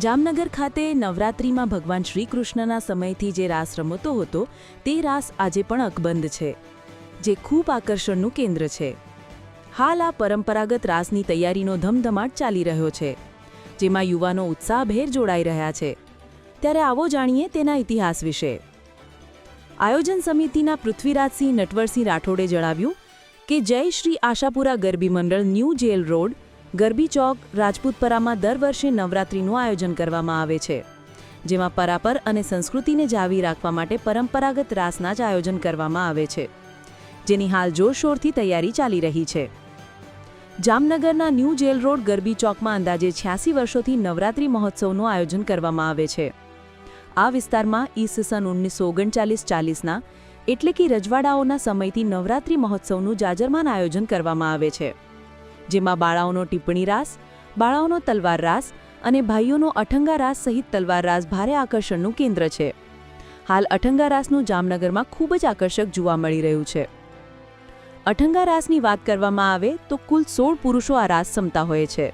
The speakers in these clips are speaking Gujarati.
જામનગર ખાતે નવરાત્રિમાં ભગવાન શ્રી કૃષ્ણના સમયથી જે રાસ રમતો હતો, તે રાસ આજે પણ અકબંધ છે, જે ખૂબ આકર્ષણનું કેન્દ્ર છે. હાલ આ પરંપરાગત રાસની તૈયારીનો ધમધમાટ ચાલી રહ્યો છે, જેમાં યુવાનો ઉત્સાહભેર જોડાઈ રહ્યા છે. ત્યારે આવો જાણીએ તેના ઇતિહાસ વિશે. આયોજન સમિતિના પૃથ્વીરાજસિંહ નટવરસિંહ રાઠોડે જણાવ્યું કે, જય Shri Ashapura Garbi Mandal new jail road Garbi Chowk રાજપૂતપરામાં દર વર્ષે નવરાત્રિનું આયોજન કરવામાં આવે છે, જેમાં પરાપર અને સંસ્કૃતિને જાળવી રાખવા માટે પરંપરાગત રાસના જ આયોજન કરવામાં આવે છે, જેની હાલ જોરશોરથી તૈયારી ચાલી રહી છે. જામનગરના ન્યૂ જેલ રોડ ગરબી ચોકમાં અંદાજે છ્યાસી વર્ષોથી નવરાત્રિ મહોત્સવનું આયોજન કરવામાં આવે છે. આ વિસ્તારમાં ઈસસન ઓગણીસો ઓગણચાલીસ ચાલીસના એટલે કે રજવાડાઓના સમયથી નવરાત્રિ મહોત્સવનું જાજરમાન આયોજન કરવામાં આવે છે. જેમાં બાળાઓનો ટિપ્પણી રાસ, બાળાઓનો તલવાર રાસ અને ભાઈઓનો અઠંગા રાસ સહિત તલવાર રાસ ભારે આકર્ષણનું કેન્દ્ર છે. હાલ અઠંગા રાસનું જામનગરમાં ખૂબ જ આકર્ષક જોવા મળી રહ્યું છે. અઠંગા રાસની વાત કરવામાં આવે તો કુલ સોળ પુરુષો આ રાસ સમતા હોય છે.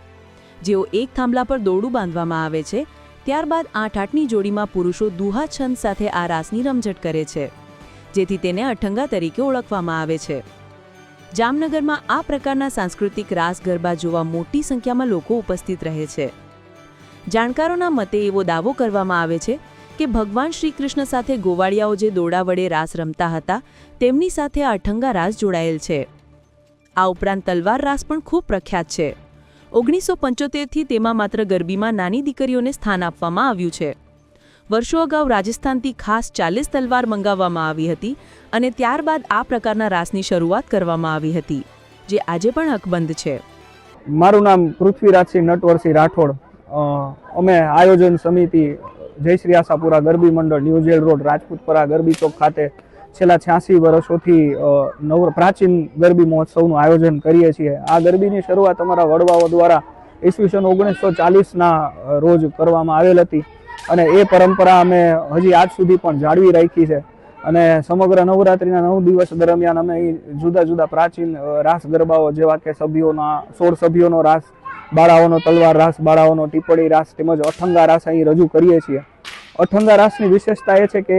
જેઓ એક થાંભલા પર દોરડું બાંધવામાં આવે છે, ત્યારબાદ આઠ આઠની જોડીમાં પુરુષો દુહા છંદ સાથે આ રાસની રમઝટ કરે છે, જેથી તેને અઠંગા તરીકે ઓળખવામાં આવે છે. જામનગરમાં આ પ્રકારના સાંસ્કૃતિક રાસ ગરબા જોવા મોટી સંખ્યામાં લોકો ઉપસ્થિત રહે છે. જાણકારોના મતે એવો દાવો કરવામાં આવે છે કે ભગવાન શ્રી કૃષ્ણ સાથે ગોવાળિયાઓ જે દોડા વડે રાસ રમતા હતા, તેમની સાથે આ અઠંગા રાસ જોડાયેલ છે. આ ઉપરાંત તલવાર રાસ પણ ખૂબ પ્રખ્યાત છે. ઓગણીસો પંચોતેરથી તેમાં માત્ર ગરબીમાં નાની દીકરીઓને સ્થાન આપવામાં આવ્યું છે. વર્ષો અગાઉ રાજસ્થાનથી ખાસ ચાલીસ તલવાર મંગાવવામાં આવી હતી અને ત્યારબાદ આ પ્રકારના રાસની શરૂઆત કરવામાં આવી હતી, જે આજે પણ અકબંધ છે. મારું નામ પૃથ્વીરાજસિંહ નટવરસિંહ રાઠોડ. અમે આયોજન સમિતિ જય શ્રી આશાપુરા ગરબી મંડળ ન્યૂઝેલ રોડ, રાજપૂતપરા ગરબી ચોક ખાતે છેલ્લા છ્યાસી વર્ષોથી નવ, પ્રાચીન ગરબી મહોત્સવનું આયોજન કરીએ છીએ. આ ગરબીની શરૂઆત અમારા વડવાઓ દ્વારા ઈસવીસન ઓગણીસો ચાલીસના રોજ કરવામાં આવેલ હતી. અને એ પરંપરા અમે હજી આજ સુધી પણ જાળવી રાખી છે. અને સમગ્ર નવરાત્રિના નવ દિવસ દરમિયાન અમે જુદા જુદા પ્રાચીન રાસ ગરબાઓ જેવા કે સભ્યોના, સોળ સભ્યોનો રાસ, બાળાઓનો તલવાર રાસ, બાળાઓનો ટીપડી રાસ તેમજ અઠંગા રાસ અહીં રજૂ કરીએ છીએ. અઠંગા રાસની વિશેષતા એ છે કે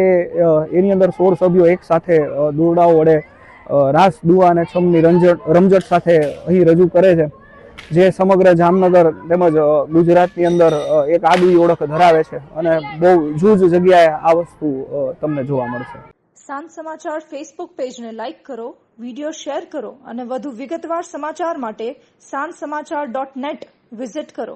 એની અંદર સોળ સભ્યો એક સાથે દોરડાઓ વડે રાસ દુવા અને છમની રંજટ, રમઝટ સાથે અહીં રજૂ કરે છે. જે સમગ્ર જામનગર તેમજ ગુજરાતની અંદર એક આગવી ઓળખ ધરાવે છે અને બહુ જૂજ જગ્યાએ આ વસ્તુ તમને જોવા મળશે. સાંજ સમાચાર ફેસબુક પેજને લાઇક કરો વીડિયો શેર કરો અને વધુ વિગતવાર સમાચાર માટે સાંજ સમાચાર ડોટ નેટ વિઝિટ કરો.